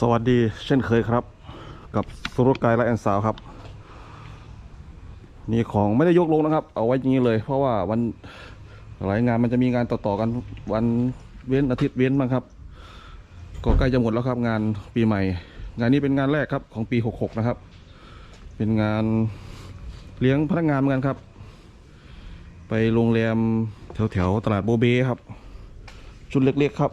สวัสดีเช่นเคยครับ กับสุรกายและแอนสาวครับ นี่ของไม่ได้ยกลงนะครับ เอาไว้อย่างนี้เลย เพราะว่าวันหลายงานมันจะมีงานต่อๆกันวันเว้นอาทิตย์เว้นบ้างครับ ก็ใกล้จะหมดแล้วครับงานปีใหม่ งานนี้เป็นงานแรกครับของปี 66 นะครับ เป็นงานเลี้ยงพนักงานเหมือนกันครับ ไปโรงแรมแถวๆตลาดโบเบครับ ชุดเล็กๆครับ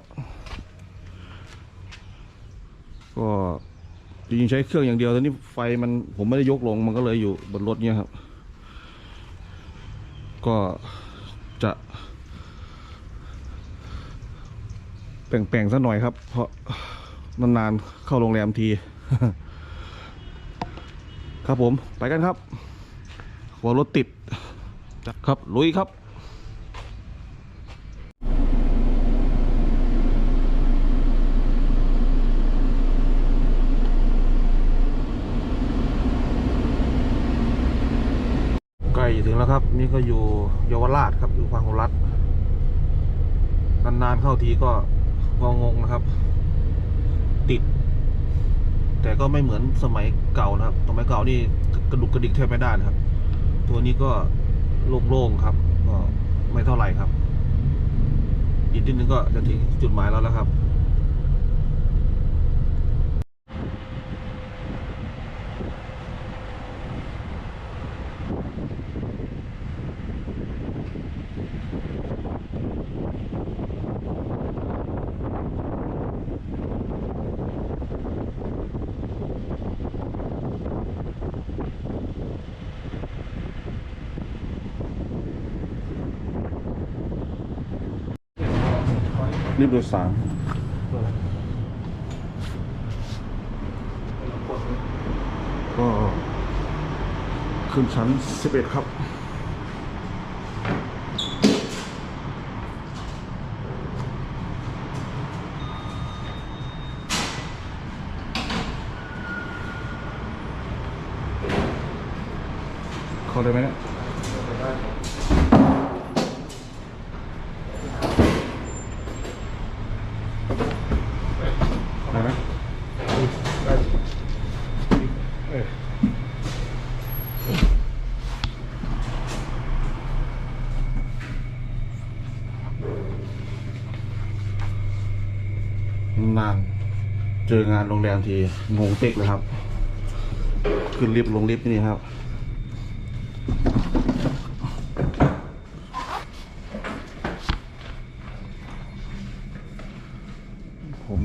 ก็จริงๆใช้เครื่องอย่างเดียวแต่นี่ไฟมันผมไม่ได้ยกลงมันก็เลยอยู่บนรถเนี่ยครับ ก็จะแป่งๆสักหน่อยครับ เพราะนานๆเข้าโรงแรมที ครับผมไปกันครับหัวรถติดครับลุยครับ ใกล้ถึง แล้วครับ นี่ก็อยู่เยาวราชครับอยู่พาหุรัตนานๆเข้าทีก็งงงๆนะครับ ติด แต่ก็ไม่เหมือนสมัยเก่านะครับ สมัยเก่านี่กระดุกกระดิกแทบไม่ได้นะครับ ตัวนี้ก็โล่งๆครับ ก็ไม่เท่าไหร่ครับ อีกนิดนึงก็จะถึงจุดหมายแล้วแล้วครับ รีบโดยสารก็ขึ้นชั้น 11 ครับเข้าได้ไหมเนี่ยได้ไหมเอ้ยนาน เจองานโรงแรมทีงงเต็กเลยครับ ขึ้นลิฟต์ลงลิฟต์นี่ครับ ผม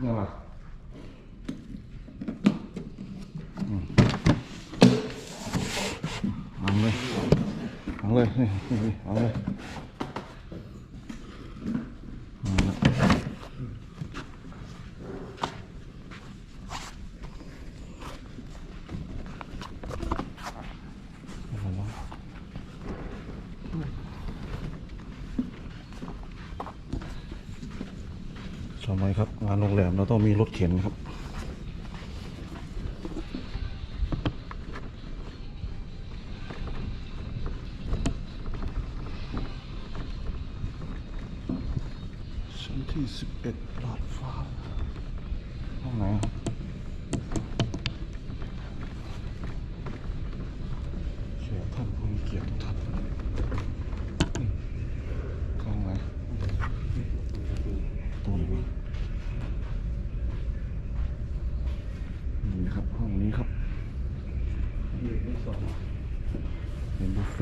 เนี่ยว่ะอืมเอาเลยเอาเลยนี่นี่เอาเลยเอาละเอาละ สมัยครับ งานโรงแรมเราต้องมีรถเข็นครับ ชั้นที่สิบเอ็ดลาดฟ้าห้องไหนครับเขียท่านผู้มีเกียรติทุกท่านอืมห้องไหน ตัวไหนวะนี่นะครับห้องนี้ครับ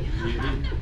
哈。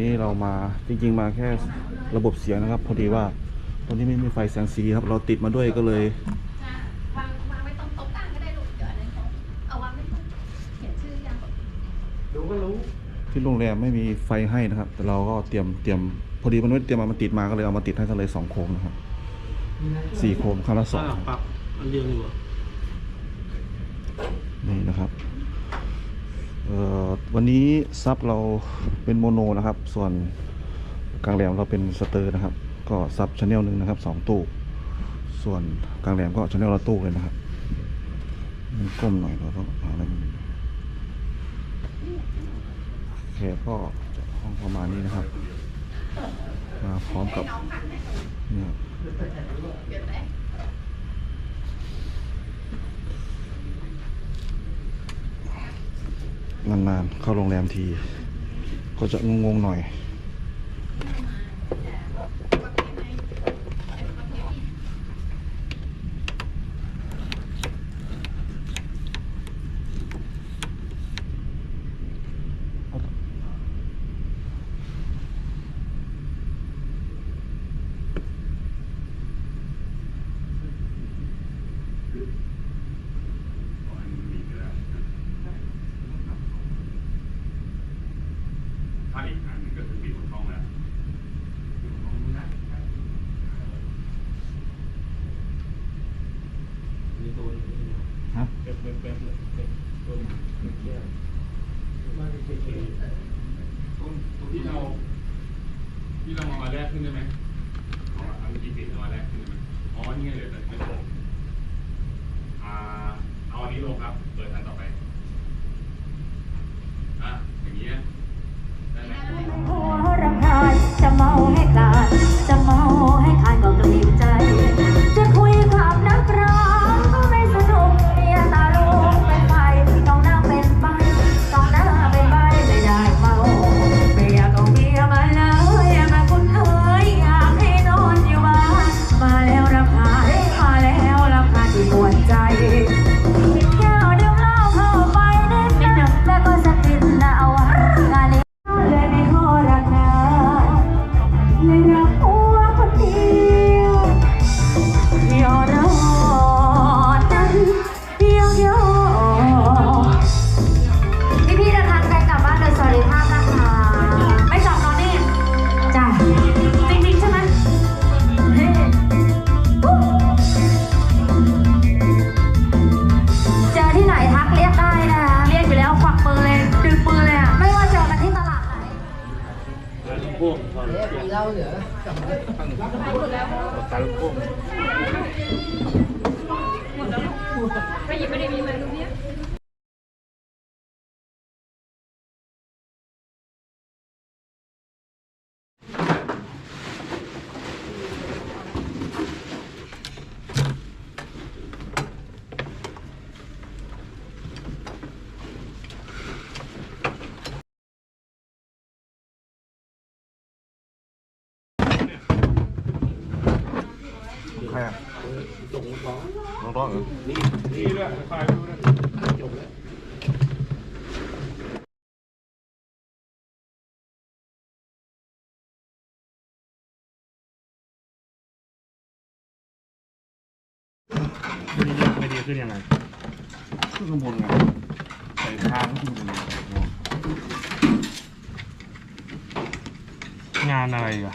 นนี้เรามาจริง ๆ มาแค่ระบบเสียงนะครับ พอดีว่าตอนนี้ไม่มีไฟแสงสีครับ เราติดมาด้วยก็เลยจะวางวางไว้ตรงโต๊ะกลางก็ได้ลูกเดี๋ยวอันนั้นเขาเอาวางไว้ตรงเขียนชื่อยังดูก็รู้ที่โรงแรมไม่มีไฟให้นะครับ แต่เราก็เตรียมเตรียมพอดีมันไม่ได้เตรียมมามันติดมาก็เลยเอามาติดให้กันเลยสองโคมนะครับสี่โคมครั้งละสอง ปรับอันเดียวดีกว่า นี่นะครับเอ่อ วันนี้ซับเราเป็นโมโนนะครับ ส่วนกลางแหลมเราเป็นสเตอร์นะครับ ก็ซับชแนลหนึ่งนะครับสองตู้ ส่วนกลางแหลมก็ชแนลละตู้เลยนะครับมันก้มหน่อยเราต้องหาอะไรโอเคก็ห้องประมาณนี้นะครับ มาพร้อมกับเนี่ย เดี๋ยวไห นานๆ เข้าโรงแรมที ก็จะงงๆหน่อย ประเภทไหนประเภทที่ ถ้าอีกอันหนึงก็คือปิดห้องแล้วปิดห้องนะ มีตัวหนึ่ง ฮะ เก็บเก็บเก็บเก็บตัวเก็บแก้ว บ้านเก๋ ตรงตรง ที่เรา ที่เรามาแรกขึ้นได้ไหมเอาอันที่ปิดเอามาแรกขึ้นได้ไหมอ๋อนี่ไงเหลยแต่ ใครอะตรงท้องน้องร้องเหรอนี่นี่ด้วยไฟดูนะจบแล้วไม่ไม่ดีขึ้นยังไงขึ้นข้างบนไงแต่ทางขึ้นบนงานอะไรอะ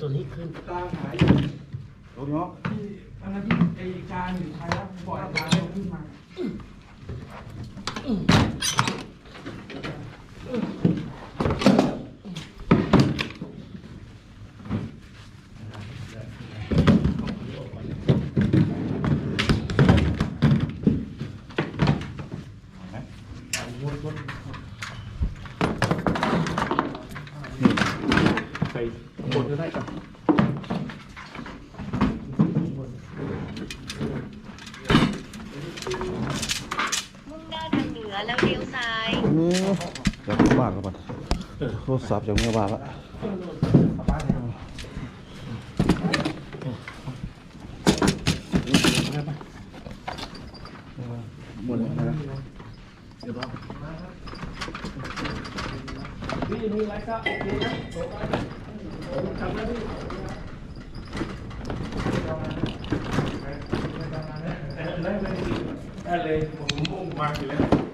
ตัวนี้ขึ้น ตามหา รถเนาะ อันนั้นที่ไอ้ การอยู่ไทยแล้วปล่อยการขึ้นมา ใส่บนก็ได้ครับ มุ่งหน้าทางเหนือ แล้วเลี้ยวซ้ายนี่อยากกลับบ้านแล้วป่ะโทรศัพท์จากเมื่อวานละหมดแล้วนะได้เลยผมมุ่งมาอยู่แล้ว